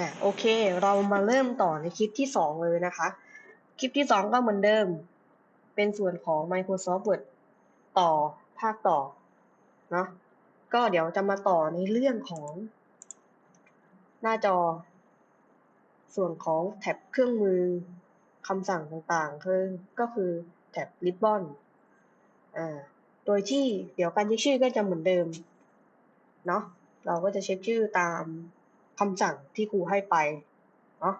อะโอเค เรามาเริ่มต่อในคลิปที่สองเลยนะคะ คลิปที่สองก็เหมือนเดิม เป็นส่วนของ Microsoft Word ต่อภาคต่อเนาะก็เดี๋ยวจะมาต่อในเรื่องของ หน้าจอ ส่วนของแท็บเครื่องมือคำสั่งต่างๆคือก็คือแท็บ Ribbon อ่าโดยที่เดี๋ยวการเช็คชื่อก็จะเหมือนเดิมเนาะเราก็จะเช็คชื่อตาม คำสั่งที่ครูให้ไปเนาะ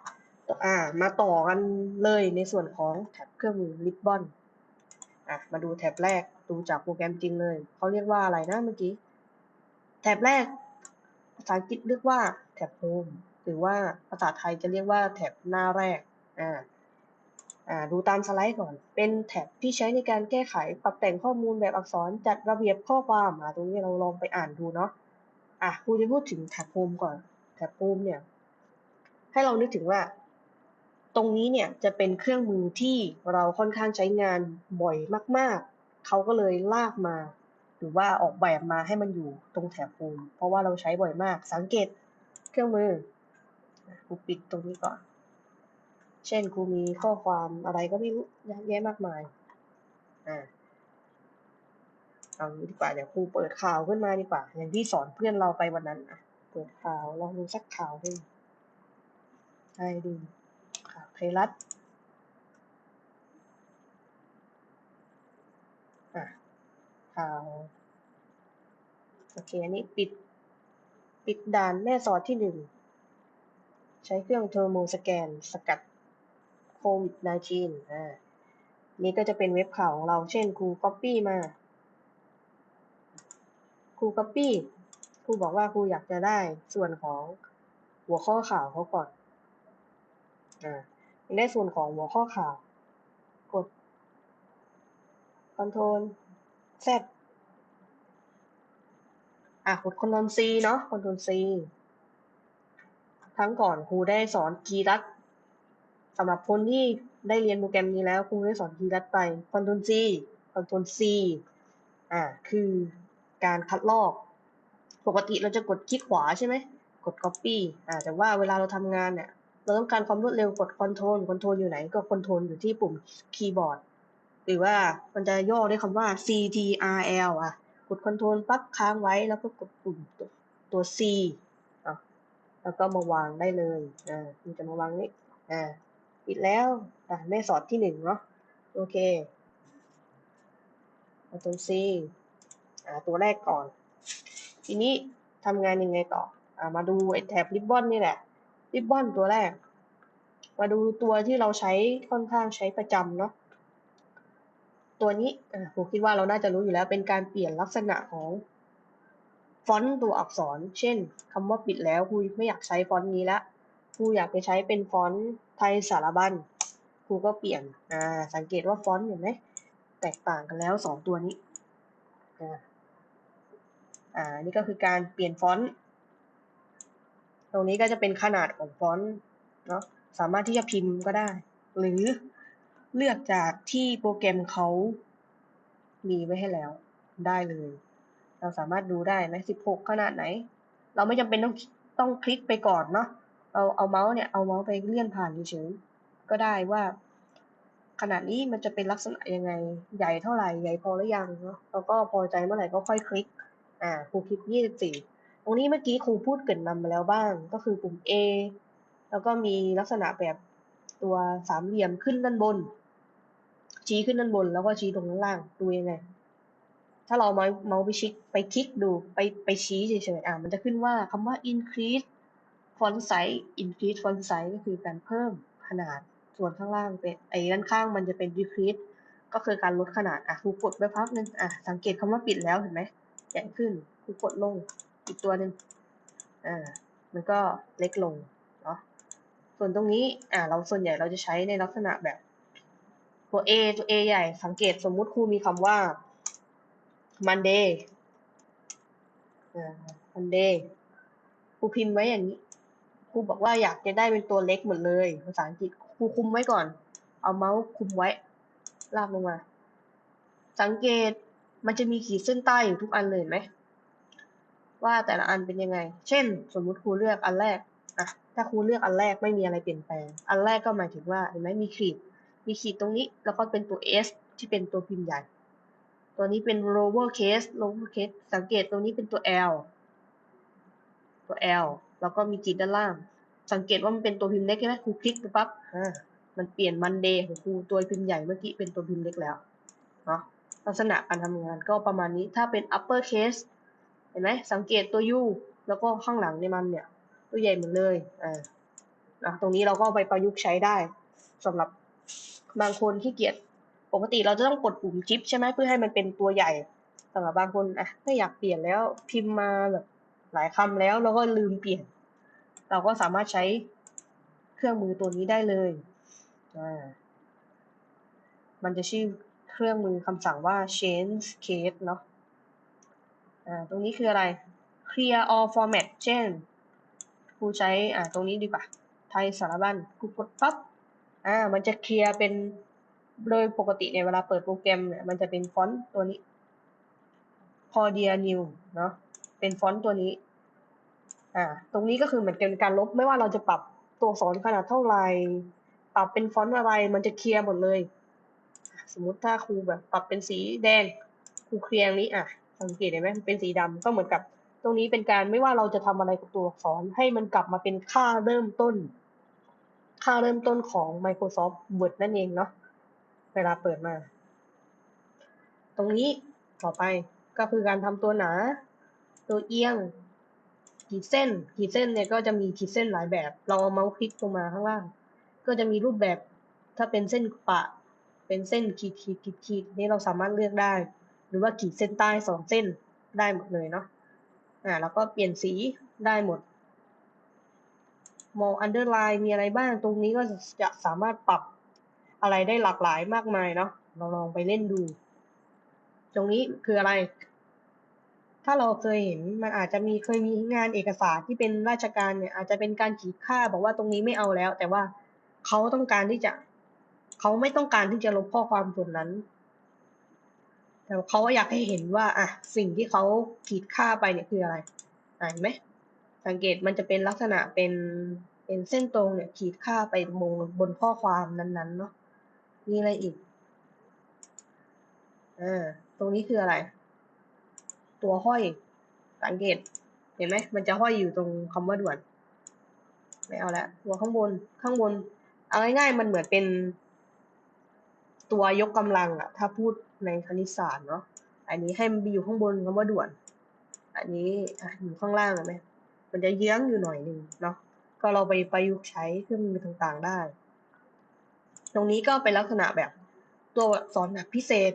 อ่า มาต่อกันเลยในส่วนของแท็บเครื่องมือ Ribbon อะมาดูแท็บแรกดูจากโปรแกรมจริงเลยเขาเรียกว่าอะไรนะเมื่อกี้แท็บแรกภาษาอังกฤษเรียกว่าแท็บ Home หรือว่าภาษาไทยจะเรียกว่าแท็บหน้าแรกอ่าอ่าดูตามสไลด์ก่อน เป็นแท็บที่ใช้ในการแก้ไขปรับแต่งข้อมูลแบบอักษรจัดระเบียบข้อความอ่าตรงนี้เราลองไปอ่านดูเนาะอะครูจะพูดถึงแท็บ Home ก่อน แท็บ Home เนี่ย ให้เรานึกถึงว่า ตรงนี้เนี่ยจะเป็นเครื่องมือที่เราค่อนข้างใช้งานบ่อยมาก ๆ เขาก็เลยลากมา หรือว่าออกแบบมาให้มันอยู่ตรงแถบ Home เพราะว่าเราใช้บ่อยมาก สังเกตเครื่องมือครูปิดตรงนี้ก่อน เช่นครูมีข้อความอะไรก็ไม่รู้เยอะแยะมากมาย อ่าเอาดีกว่าเดี๋ยวครูเปิดข่าวขึ้นมาดีกว่า อย่างที่สอนเพื่อนเราไปวันนั้นอะ เปิดข่าวลองดูสักข่าวดูใช่ดูข่าวไทยรัฐอะข่าวโอเคอันนี้ปิด ปิดด่านแม่สอดที่หนึ่งใช้เครื่องเทอร์โมสแกนสกัดโควิด -19 อ่านี่ก็จะเป็นเว็บข่าวของเราเช่นครู copy มาครู copy ค รูบอกว่าครูอยากจะได้ส่วนของหัวข้อข่าวเขาก่อนอ่าได้ส่วนของหัวข้อข่าว กด Ctrl Z อะกด Ctrl C เนาะ Ctrl C ครั้งก่อนครูได้สอนคีย์ลัดสำหรับคนที่ได้เรียนโปรแกรมนี้แล้วครูได้สอนคีย์ลัดไป Ctrl C Ctrl C อ่าคือการคัดลอก ปกติเราจะกดคลิกขวาใช่ไหมกด copy อ่าแต่ว่าเวลาเราทำงานเนี่ยเราต้องการความรวดเร็วกด control control อยู่ไหนก็ control อยู่ที่ปุ่มคีย์บอร์ดหรือว่ามันจะย่อด้วยคำว่า ctrl อะกด control ปั๊บค้างไว้แล้วก็กดปุ่มตัว c อะแล้วก็มาวางได้เลยอ่ามันจะมาวางนี้อ่าปิดแล้วอ่าแม่สอดที่หนึ่งเนาะโอเคเอาตัว c อ่าตัวแรกก่อน ทีนี้ทำงานยังไงต่ออมาดูไอ้แท็บริบบอนนี่แหละริบบอนตัวแรก มาดูตัวที่เราใช้ค่อนข้างใช้ประจำเนาะตัวนี้ผมคิดว่าเราน่าจะรู้อยู่แล้วเป็นการเปลี่ยนลักษณะของฟอนต์ตัวอักษร เช่นคำว่าปิดแล้วครูไม่อยากใช้ฟอนต์นี้ละครูอยากไปใช้เป็นฟอนต์ไทยสารบัญครูก็เปลี่ยนอ่าสังเกตว่าฟอนต์เห็นไหมแตกต่างกันแล้วสองตัวนี้ อ่านี่ก็คือการเปลี่ยนฟอนต์ตรงนี้ก็จะเป็นขนาดของฟอนต์เนาะสามารถที่จะพิมพ์ก็ได้ หรือเลือกจากที่โปรแกรมเขามีไว้ให้แล้วได้เลย เราสามารถดูได้ไหม16 ขนาดไหน เราไม่จำเป็นต้องต้องคลิกไปก่อนเนาะเราเอาเมาส์เนี่ยเอาเมาส์ไปเลื่อนผ่านเฉยๆก็ได้ว่า ขนาดนี้มันจะเป็นลักษณะยังไงใหญ่เท่าไหร่ใหญ่พอหรือยังเนาะแล้วก็พอใจเมื่อไหร่ก็ค่อยคลิก อ่าครูคลิก24ตรงนี้เมื่อกี้ครูพูดเกรินนำมาแล้วบ้าง ก็คือปุ่ม A แล้วก็มีลักษณะแบบตัวสามเหลี่ยมขึ้นด้านบน ชี้ขึ้นด้านบน แล้วก็ชี้ตรงด้านล่างดูยังไง ถ้าเราเมาส์ไปชิคไปคลิกดูไปไปชี้เฉยๆอ่ามันจะขึ้นว่าคำว่า increase font size increase font size ก็คือการเพิ่มขนาดส่วนข้างล่างเป็นไอ้ด้านข้างมันจะเป็น decrease ก็คือการลดขนาดอะครูกดไปพักนึงอะสังเกตคำว่าปิดแล้วเห็นไหม ใหญ่ขึ้นครูกดลงอีกตัวหนึ่งอ่ามันก็เล็กลงเนาะส่วนตรงนี้อ่าเราส่วนใหญ่เราจะใช้ในลักษณะแบบตัว A ตัว A ใหญ่ สังเกตสมมุติครูมีคำว่า Monday อ่า Monday ครูพิมพ์ไว้อย่างนี้ครูบอกว่าอยากจะได้เป็นตัวเล็กหมดเลย ภาษาอังกฤษครูคุมไว้ก่อน เอาเมาส์คุมไว้ ลากลงมา สังเกต มันจะมีขีดเส้นใต้อยู่ทุกอันเลยไหม ว่าแต่ละอันเป็นยังไง เช่น สมมุติครูเลือกอันแรกอะถ้าครูเลือกอันแรกไม่มีอะไรเปลี่ยนแปลง อันแรกก็หมายถึงว่าเห็นไหมมีขีด มีขีดตรงนี้แล้วก็เป็นตัว S ที่เป็นตัวพิมพ์ใหญ่ ตัวนี้เป็น lower case lower case สังเกตตรงนี้เป็นตัว L ตัว L แล้วก็มีขีดด้านล่าง สังเกตว่ามันเป็นตัวพิมพ์เล็กใช่ไหมครูคลิกไปปั๊บมันเปลี่ยน Monday ของครูตัวพิมพ์ใหญ่เมื่อกี้เป็นตัวพิมพ์เล็กแล้วเนาะ ลักษณะการทำงานก็ประมาณนี้ถ้าเป็น upper case เห็นไหมสังเกตตัว U แล้วก็ข้างหลังในมันเนี่ย ตัวใหญ่เหมดเลยอ่านะตรงนี้เราก็ไปประยุกต์ใช้ได้สำหรับบางคนที่เกียจปกติเราจะต้องกดปุ่มชิปใช่ไหมเพื่อให้มันเป็นตัวใหญ่สำหรับบางคนอะไม่อยากเปลี่ยนแล้วพิมพ์มาแบบหลายคำแล้วเราก็ลืมเปลี่ยน เราก็สามารถใช้เครื่องมือตัวนี้ได้เลยอ่ามันจะชื่อ เครื่องมือคำสั่งว่า change case เนาะอ่าตรงนี้คืออะไร clear all format เช่นครูใช้อ่าตรงนี้ดีกว่า ไทยสารบัญครูกดปั๊บอ่ามันจะเคลียร์เป็นโดยปกติในยเวลาเปิดโปรแกรมเนี่ยมันจะเป็นฟอนต์ตัวนี้ c o r d i a new เนาะเป็นฟอนต์ตัวนี้อ่าตรงนี้ก็คือเหมือนเป็นการลบไม่ว่าเราจะปรับตัวอักษรขนาดเท่าไหร่ปรับเป็นฟอนต์อะไรมันจะเคลียร์หมดเลย สมมติถ้าครูแบบปรับเป็นสีแดงครูเคลียร์นี้อะ สังเกตเห็นไหมมันเป็นสีดำก็เหมือนกับ ตรงนี้เป็นการไม่ว่าเราจะทำอะไรกับตัวอักษรให้มันกลับมาเป็นค่าเริ่มต้น ค่าเริ่มต้นของ Microsoft Word นั่นเองเนาะเวลาเปิดมา ตรงนี้ต่อไปก็คือการทำตัวหนา ตัวเอียงขีดเส้นขีดเส้นเนี่ยก็จะมีขีดเส้นหลายแบบ เราเอาเมาส์คลิกลงมาข้างล่าง ก็จะมีรูปแบบถ้าเป็นเส้นปะ เป็นเส้นขีดขีดขีดขีดนี่เราสามารถเลือกได้ หรือว่าขีดเส้นใต้สองเส้นได้หมดเลยเนาะอ่าแล้วก็เปลี่ยนสีได้หมดมอง underline มีอะไรบ้างตรงนี้ก็จะสามารถปรับอะไรได้หลากหลายมากมายเนาะเราลองไปเล่นดู ตรงนี้คืออะไร ถ้าเราเคยเห็นมันอาจจะมีเคยมีงานเอกสารที่เป็นราชการเนี่ยอาจจะเป็นการขีดค่าบอกว่าตรงนี้ไม่เอาแล้ว แต่ว่าเขาต้องการที่จะ เขาไม่ต้องการที่จะลบข้อความส่วนนั้น แต่เขาอยากให้เห็นว่า อะ สิ่งที่เขาขีดค่าไปเนี่ยคืออะไรอ่านไหมสังเกตมันจะเป็นลักษณะเป็นเป็นเส้นตรงเนี่ยขีดค่าไปบนบนข้อความนั้นๆเนาะมีอะไรอีกอ่าตรงนี้คืออะไร ตัวห้อยสังเกต เห็นไหมมันจะห้อยอยู่ตรงคำว่าด่วน ไม่เอาละตัวข้างบนข้างบน เอาง่ายๆมันเหมือนเป็น ตัวยกกำลังอะถ้าพูดในคณิตศาสตร์เนาะอันนี้ให้มันไปอยู่ข้างบนคำว่าด่วน อันนี้อยู่ข้างล่างเห็นไหมมันจะเยื้องอยู่หน่อยหนึ่งเนาะก็เราไปประยุกต์ใช้เครื่องมือต่างๆได้ ตรงนี้ก็เป็นลักษณะแบบตัวอักษรแบบพิเศษ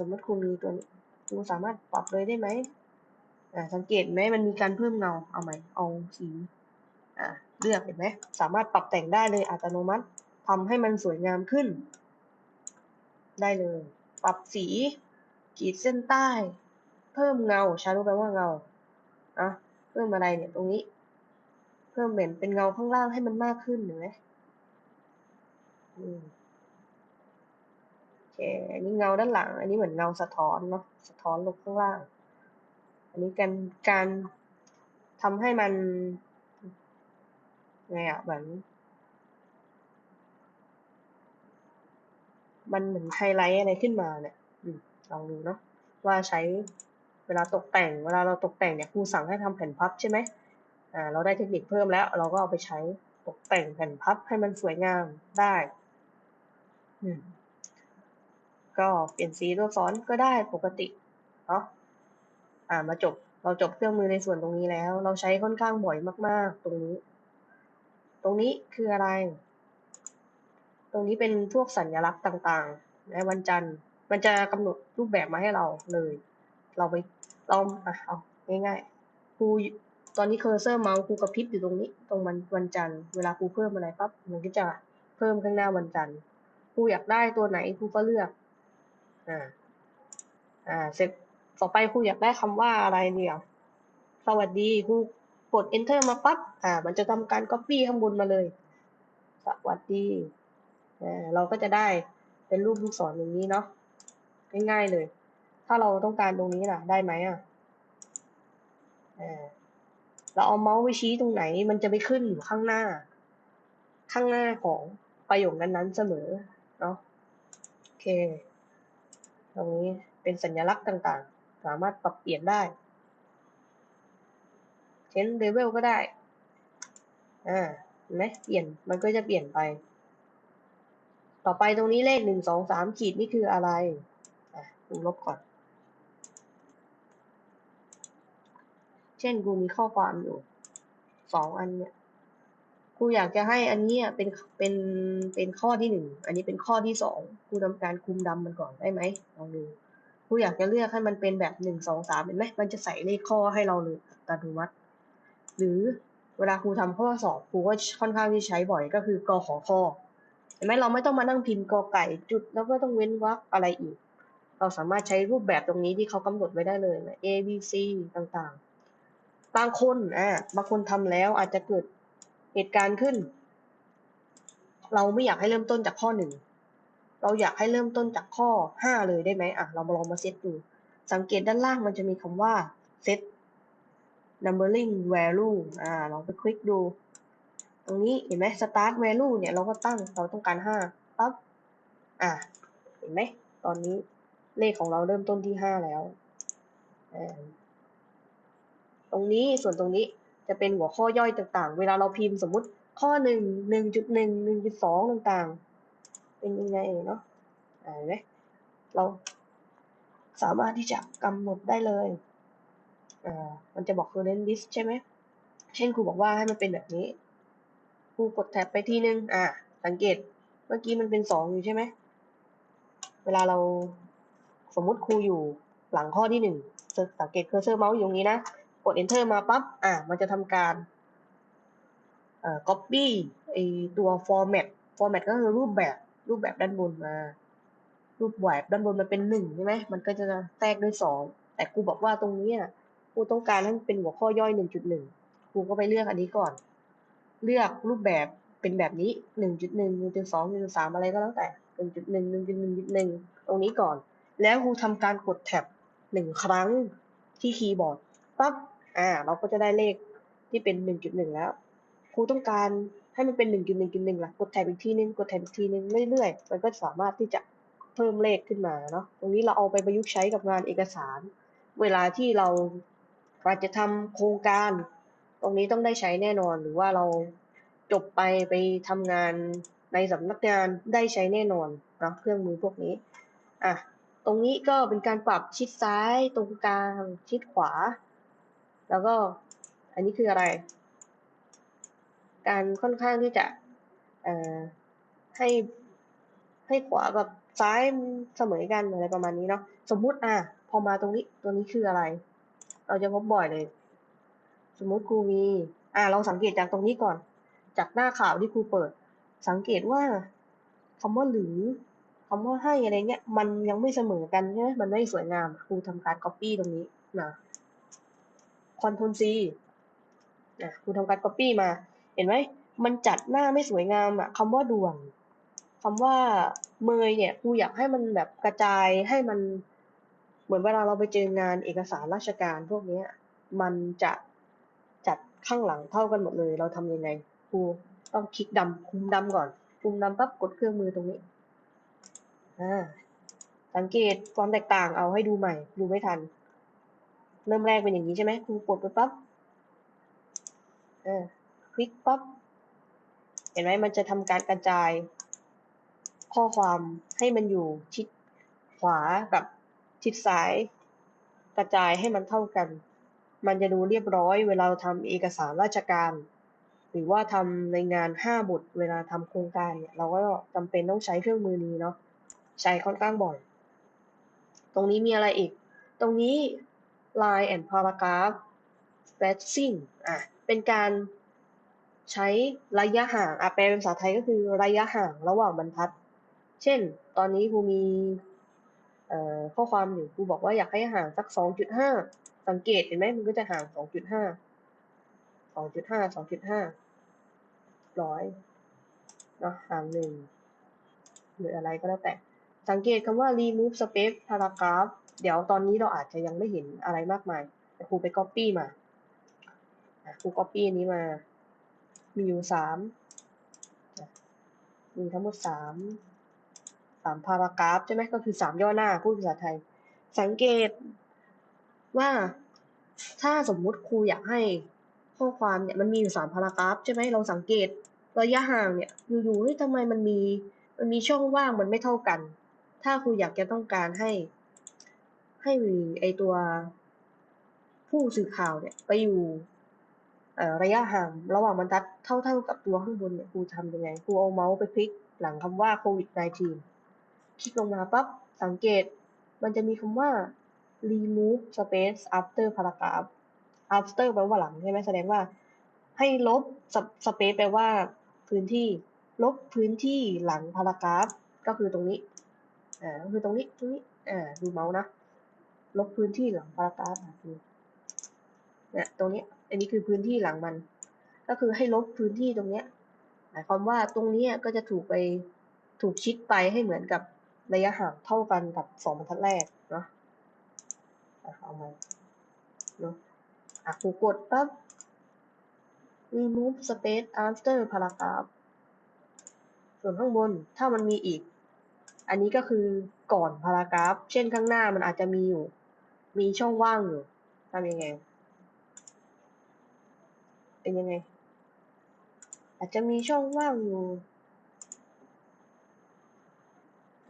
สมมติครูมีตัวนี้ครูสามารถปรับเลยได้ไหมอ่าสังเกตไหมมันมีการเพิ่มเงาเอาไหมเอาสีอ่าเลือกเห็นไหมสามารถปรับแต่งได้เลยอัตโนมัติ ทำให้มันสวยงามขึ้น ได้เลย ปรับสี ขีดเส้นใต้ เพิ่มเงา ชารู้แปลว่าเงาอะเพิ่มอะไรเนี่ยตรงนี้ เพิ่มเหมือนเป็นเงาข้างล่างให้มันมากขึ้นเห็นไหมอืมโอเค อันนี้เงาด้านหลัง อันนี้เหมือนเงาสะท้อนเนาะ สะท้อนลงข้างล่าง อันนี้การการทำให้มันไงอะเหมือน มันเหมือนไฮไลท์อะไรขึ้นมาเนี่ยลองดูเนาะว่าใช้เวลาตกแต่ง เวลาเราตกแต่งเนี่ยครูสั่งให้ทำแผ่นพับใช่ไหมอ่าเราได้เทคนิคเพิ่มแล้ว เราก็เอาไปใช้ตกแต่งแผ่นพับให้มันสวยงามได้ก็เปลี่ยนสีตัวอักษรก็ได้ปกติเนาะอ่ามาจบเราจบเครื่องมือในส่วนตรงนี้แล้ว เราใช้ค่อนข้างบ่อยมาก ๆ ตรงนี้ ตรงนี้คืออะไร รงนี้เป็นพวกสัญลักษณ์ต่างๆ ในวันจันทร์ มันจะกำหนดรูปแบบมาให้เราเลย เราไปเราอะเอาง่ายๆครูตอนนี้เคอร์เซอร์เมาส์ครูกระพริบอยู่ตรงนี้ ตรงวันวันจันทร์เวลาครูเพิ่มอะไรปั๊บมันก็จะเพิ่มข้างหน้าวันจันทร์ครูอยากได้ตัวไหนครูก็เลือกอ่าอ่าเสร็จต่อไปครูอยากได้คำว่าอะไรเนี่ยสวัสดีครูกด enter มาปั๊บอ่า มันจะทำการ copy ข้างบนมาเลย สวัสดี เราก็จะได้เป็นรูปลูกศรอย่างนี้เนาะง่ายๆเลย ถ้าเราต้องการตรงนี้ล่ะ ได้ไหมอะเราเอาเมาส์ไปชี้ตรงไหน มันจะไปขึ้นอยู่ข้างหน้า ข้างหน้าของประโยคนั้นๆเสมอเนาะโอเค ตรงนี้เป็นสัญลักษณ์ต่างๆ สามารถปรับเปลี่ยนได้เช่นเลเวลก็ได้ อ่าเห็นไหมเปลี่ยนมันก็จะเปลี่ยนไป ต่อไปตรงนี้เลขหนึ่งสองสามขีดนี่คืออะไรดูลบก่อน เช่นกูมีข้อความอยู่สองอันเนี่ยกูอยากจะให้อันนี้เป็นเป็นเป็นข้อที่หนึ่งอันนี้เป็นข้อที่สองกูทำการคุมดำมันก่อนได้ไหมลองดูกูอยากจะเลือกให้มันเป็นแบบหนึ่งสองสามเห็นไหมมันจะใส่เลขข้อให้เราเลยอัตโนมัติ หรือเวลาครูทำข้อสอบครูก็ค่อนข้างที่ใช้บ่อยก็คือกอขอข้อ เห็นไหมเราไม่ต้องมานั่งพิมพ์กอไก่จุด แล้วก็ต้องเว้นวรรคอะไรอีก เราสามารถใช้รูปแบบตรงนี้ที่เขากำหนดไว้ได้เลยนะ A B C ต่างๆ บางคนอะบางคนทำแล้วอาจจะเกิดเหตุการณ์ขึ้น เราไม่อยากให้เริ่มต้นจากข้อหนึ่งเราอยากให้เริ่มต้นจากข้อห้าเลยได้ไหมอะเรามาลองมาเซตดูสังเกตด้านล่างมันจะมีคำว่า set numbering value อ่าลองไปคลิกดู ตรงนี้เห็นไหม start value เนี่ยเราก็ตั้งเราต้องการห้าปั๊บอะเห็นไหมตอนนี้เลขของเราเริ่มต้นที่ห้าแล้ว ตรงนี้ส่วนตรงนี้จะเป็นหัวข้อย่อยต่างๆ เวลาเราพิมพ์สมมุติข้อหนึ่งหนึ่งจุดหนึ่งหนึ่งจุดสองต่างๆ เป็นยังไงเนาะอ่าเห็นไหมเราสามารถที่จะกำหนดได้เลยอ่ามันจะบอก current list ใช่ไหม เช่นครูบอกว่าให้มันเป็นแบบนี้ รูกดแท็บไปทีนึง อ่าสังเกต เมื่อกี้มันเป็นสองอยู่ใช่ไหม เวลาเราสมมุติครูอยู่หลังข้อที่หนึ่งสังเกตเคอร์เซอร์เมาส์อยู่ตรงนี้นะ กด enter มาปั๊บ อ่ามันจะทำการเอ่อ copy ไอตัว format format ก็คือรูปแบบ รูปแบบด้านบนมา รูปแบบด้านบนมันเป็นหนึ่งใช่ไหม มันก็จะแทรกด้วยสอง แต่ครูบอกว่าตรงนี้ครูต้องการให้มันเป็นหัวข้อย่อยหนึ่งจุดหนึ่งครูก็ไปเลือกอันนี้ก่อน เลือกรูปแบบเป็นแบบนี้หนึ่งจุดหนึ่งหนึ่งจุดสองหนึ่งจุดสามอะไรก็แล้วแต่หนึ่งจุดหนึ่งหนึ่งจุดหนึ่งจุดหนึ่งตรงนี้ก่อน แล้วครูทำการกดแท็บหนึ่งครั้งที่คีย์บอร์ดปั๊บอ่า เราก็จะได้เลขที่เป็นหนึ่งจุดหนึ่งแล้วครูต้องการให้มันเป็นหนึ่งจุดหนึ่งจุดหนึ่งล่ะกดแท็บอีกทีนึงกดแท็บอีกทีนึงเรื่อยๆ มันก็สามารถที่จะเพิ่มเลขขึ้นมาเนาะตรงนี้เราเอาไปประยุกต์ใช้กับงานเอกสาร เวลาที่เราอาจจะทำโครงการ ตรงนี้ต้องได้ใช้แน่นอนหรือว่าเราจบไปไปทำงานในสำนักงานได้ใช้แน่นอนเนาะเครื่องมือพวกนี้อะตรงนี้ก็เป็นการปรับชิดซ้ายตรงกลางชิดขวา แล้วก็อันนี้คืออะไร การค่อนข้างที่จะเอ่อให้ให้ขวากับซ้ายเสมอกันอะไรประมาณนี้เนาะสมมุติอะพอมาตรงนี้ตัวนี้คืออะไร เราจะพบบ่อยเลย สมมติครูมีอ่าเราสังเกตจากตรงนี้ก่อน จากหน้าข่าวที่ครูเปิด สังเกตว่าคำว่าหรือคำว่าให้อะไรเงี้ย มันยังไม่เสมอกันใช่ไหมมันไม่สวยงามครูทำการ copy ตรงนี้นะคอนโทรล C นะครูทำการ copy มา เห็นไหมมันจัดหน้าไม่สวยงามอะคำว่าด่วนคำว่าเมยเนี่ยครูอยากให้มันแบบกระจายให้มัน เหมือนเวลาเราไปเจองานเอกสารราชการพวกนี้มันจะ ข้างหลังเท่ากันหมดเลย เราทำยังไงครูต้องคลิกดำคุมดำก่อน คุมดำปั๊บกดเครื่องมือตรงนี้อ่าสังเกตความแตกต่างเอาให้ดูใหม่ ดูไม่ทัน เริ่มแรกเป็นอย่างนี้ใช่ไหมครูกดไปปั๊บอ่าคลิกปั๊บเห็นไหมมันจะทำการกระจาย ข้อความให้มันอยู่ชิดขวากับชิดซ้าย กระจายให้มันเท่ากัน มันจะดูเรียบร้อยเวลาเราทำเอกสารราชการ หรือว่าทำในงานห้าบทเวลาทำโครงการเนี่ยเราก็จำเป็นต้องใช้เครื่องมือนี้เนาะใช้ค่อนข้างบ่อย ตรงนี้มีอะไรอีก ตรงนี้ line and paragraph spacing อะเป็นการใช้ระยะห่างอะแปลเป็นภาษาไทยก็คือระยะห่างระหว่างบรรทัด เช่น ตอนนี้ครูมีข้อความอยู่ครูบอกว่าอยากให้ห่างสัก 2.5 สังเกตเห็นไหมมันก็จะห่าง2.5 2.5 2.5ร้อยเนาะห่างหนึ่งหรืออะไรก็แล้วแต่ สังเกตคำว่า remove space paragraph เดี๋ยวตอนนี้เราอาจจะยังไม่เห็นอะไรมากมายแต่ครูไป copy มาครู copy อันนี้มา มีอยู่สามมีทั้งหมดสามสามพารากราฟใช่ไหมก็คือสามย่อหน้าพูดภาษาไทย สังเกต ว่าถ้าสมมุติครูอยากให้ข้อความเนี่ยมันมีอยู่สามพารากราฟใช่ไหมเราสังเกตระยะห่างเนี่ยอยู่ๆเฮ้ยทำไมมันมีมันมีช่องว่างมันไม่เท่ากัน ถ้าครูอยากจะต้องการให้ ให้มีไอตัว ผู้สื่อข่าวเนี่ยไปอยู่ระยะห่างระหว่างบรรทัดเท่าเท่ากับตัวข้างบนเนี่ยครูทำยังไงครูเอาเมาส์ไปคลิกหลังคำว่าโควิด -19 คลิกลงมาปั๊บสังเกตมันจะมีคำว่า remove space after paragraph after แปลว่าหลังใช่ไหมแสดงว่า ให้ลบ space แปลว่า พื้นที่ ลบพื้นที่หลัง paragraph ก็คือตรงนี้ อ่าก็คือตรงนี้ ตรงนี้ อ่า ดูเมาส์นะ ลบพื้นที่หลัง paragraph คือเนี่ยตรงนี้ อันนี้คือพื้นที่หลังมัน ก็คือให้ลบพื้นที่ตรงเนี้ย หมายความว่าตรงนี้ก็จะถูกไป ถูกชิดไปให้เหมือนกับระยะห่างเท่ากันกับสองบรรทัดแรกเนาะ เอามาเนาะอะคูกดปั๊บ remove space after paragraph ส่วนข้างบนถ้ามันมีอีก อันนี้ก็คือก่อนพารากราฟ เช่นข้างหน้ามันอาจจะมีอยู่ มีช่องว่างอยู่ทำยังไง เป็นยังไง อาจจะมีช่องว่างอยู่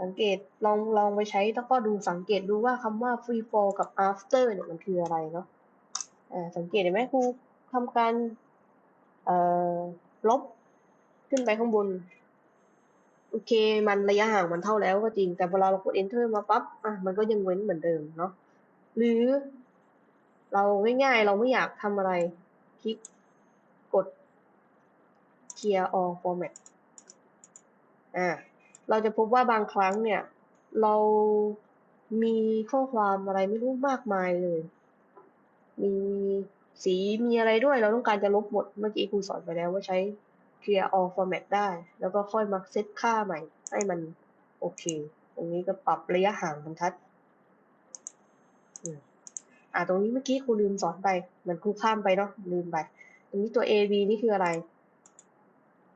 สังเกตลองลองไปใช้แล้วก็ดูสังเกตดูว่าคำว่า free fall กับ after เนี่ยมันคืออะไรเนาะอ่าสังเกตเห็นไหมครูทำการเอ่อลบขึ้นไปข้างบน โอเค มันระยะห่างมันเท่าแล้วก็จริง แต่เวลาเรากด enter มาปั๊บอะมันก็ยังเว้นเหมือนเดิมเนาะหรือ เราง่ายๆ เราไม่อยากทำอะไร คลิกกด clear all format อ่า เราจะพบว่าบางครั้งเนี่ย เรามีข้อความอะไรไม่รู้มากมายเลย มีสีมีอะไรด้วย เราต้องการจะลบหมด เมื่อกี้ครูสอนไปแล้วว่าใช้ clear all format ได้ แล้วก็ค่อยมาเซตค่าใหม่ ให้มันโอเค ตรงนี้ก็ปรับระยะห่างบรรทัดอ่าตรงนี้เมื่อกี้ครูลืมสอนไปเหมือนครูข้ามไปเนาะลืมไป ตรงนี้ตัว A B นี่คืออะไร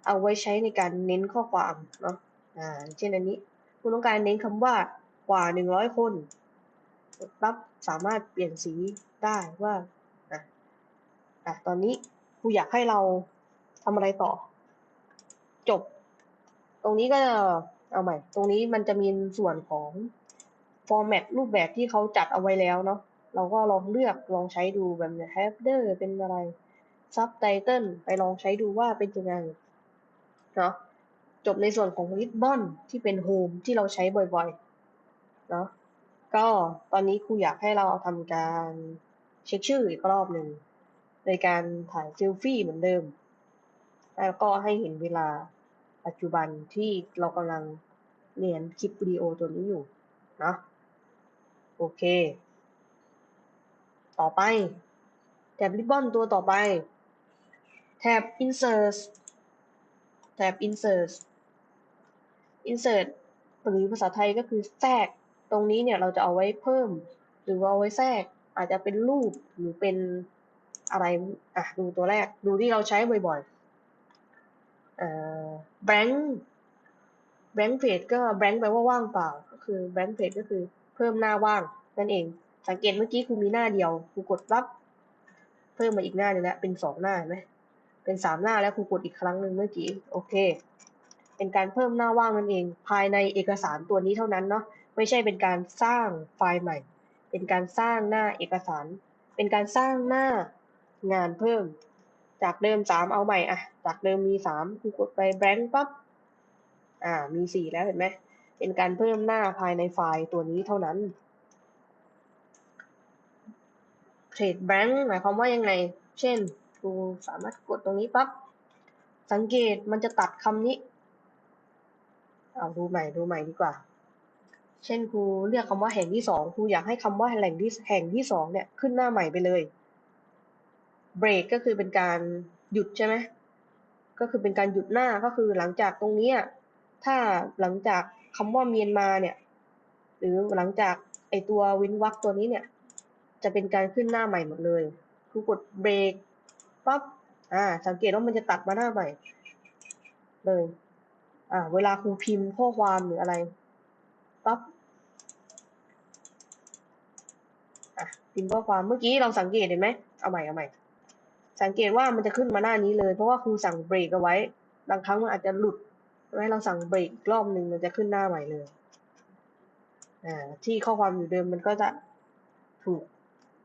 เอาไว้ใช้ในการเน้นข้อความเนาะ อ่าเช่นอันนี้ คุณต้องการเน้นคำว่ากว่าหนึ่งร้อยคนปั๊บสามารถเปลี่ยนสีได้ว่าอะอะตอนนี้ครูอยากให้เราทำอะไรต่อ จบ ตรงนี้ก็เอาใหม่ ตรงนี้มันจะมีส่วนของ format รูปแบบที่เขาจัดเอาไว้แล้วเนาะเราก็ลองเลือกลองใช้ดูแบบ header เป็นอะไร subtitle ไปลองใช้ดูว่าเป็นยังไงเนาะ จบในส่วนของ ribbon ที่เป็น home ที่เราใช้บ่อยๆเนาะก็ตอนนี้ครูอยากให้เราทำการเช็คชื่ออีกรอบหนึ่งในการถ่ายเซลฟี่เหมือนเดิม แล้วก็ให้เห็นเวลาปัจจุบันที่เรากำลังเรียนคลิปวิดีโอตัวนี้อยู่เนาะโอเค ต่อไป แท็บ Ribbon ตัวต่อไป แท็บ Insert แท็บ Insert Insert หรือภาษาไทยก็คือแทรก ตรงนี้เนี่ยเราจะเอาไว้เพิ่ม หรือว่าเอาไว้แทรก อาจจะเป็นรูปหรือเป็นอะไรอะดูตัวแรกดูที่เราใช้บ่อยๆเอ่อ blank blank page ก็ blank แปลว่าว่างเปล่า ก็คือ blank page ก็คือเพิ่มหน้าว่างนั่นเอง สังเกตเมื่อกี้ครูมีหน้าเดียวครูกดปั๊บเพิ่มมาอีกหน้าหนึงแล้วเป็นสองหน้าเห็นไหมเป็นสามหน้าแล้วครูกดอีกครั้งหนึ่งเมื่อกี้ โอเค เป็นการเพิ่มหน้าว่างนั่นเอง ภายในเอกสารตัวนี้เท่านั้นเนาะไม่ใช่เป็นการสร้างไฟล์ใหม่ เป็นการสร้างหน้าเอกสาร เป็นการสร้างหน้างานเพิ่ม จากเดิมสามเอาใหม่อะจากเดิมมีสามกูกดไปแบงค์ปั๊บอ่ามีสี่แล้วเห็นไหมเป็นการเพิ่มหน้าภายในไฟล์ตัวนี้เท่านั้นเทรดแบงค์หมายความว่ายังไง เช่นครูสามารถกดตรงนี้ปั๊บ สังเกตมันจะตัดคำนี้ เอาดูใหม่ดูใหม่ดีกว่า เช่นครูเรียกคำว่าแห่งที่สองครูอยากให้คำว่าแห่งที่แห่งที่สองเนี่ยขึ้นหน้าใหม่ไปเลยเบรกก็คือเป็นการหยุดใช่ไหมก็คือเป็นการหยุดหน้าก็คือหลังจากตรงนี้ถ้าหลังจากคำว่าเมียนมาเนี่ย หรือหลังจากไอตัววินวักตัวนี้เนี่ย จะเป็นการขึ้นหน้าใหม่หมดเลยครูกดเบรกปั๊บอ่า สังเกตว่ามันจะตัดมาหน้าใหม่เลย อ่า เวลาครูพิมพ์ข้อความหรืออะไรปั๊บอะพิมพ์ข้อความเมื่อกี้เราสังเกตเห็นไหมเอาใหม่เอาใหม่ สังเกตว่ามันจะขึ้นมาหน้านี้เลย เพราะว่าครูสั่งเบรกเอาไว้ บางครั้งมันอาจจะหลุดใช่ไหมเราสั่งเบรกอีกรอบหนึ่งมันจะขึ้นหน้าใหม่เลยอ่าที่ข้อความอยู่เดิมมันก็จะถูก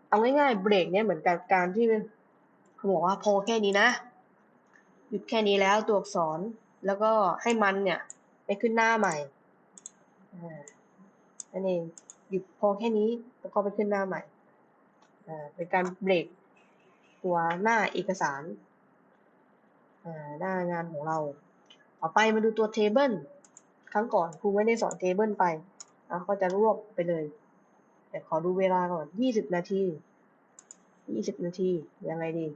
เอาง่ายๆเบรกเนี่ยเหมือนกับการที่เขาบอกว่าพอแค่นี้นะหยุดแค่นี้แล้วตัวอักษร แล้วก็ให้มันเนี่ยไปขึ้นหน้าใหม่อ่านั่นเองหยุดพอแค่นี้แล้วก็ไปขึ้นหน้าใหม่อ่าเป็นการเบรกตัวหน้าเอกสารอ่าหน้างานของเรา ต่อไปมาดูตัวเทเบิลครั้งก่อนครูไม่ได้สอนเทเบิลไปอะก็จะรวบไปเลย แต่ขอดูเวลาก่อนยี่สิบนาทียี่สิบนาที ยังไงดี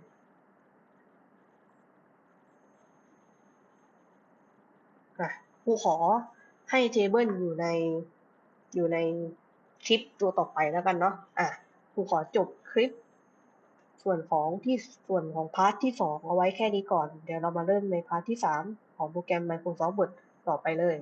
อะค รูขอให้เทเบิลอยู่ในอยู่ในคลิปตัวต่อไปแล้วกันเนาะอะครูขอจบคลิป ส่วนของที่ส่วนของพาร์ทที่สองเอาไว้แค่นี้ก่อน เดี๋ยวเรามาเริ่มในพาร์ทที่สามของโปรแกรม Microsoft Word ต่อไปเลย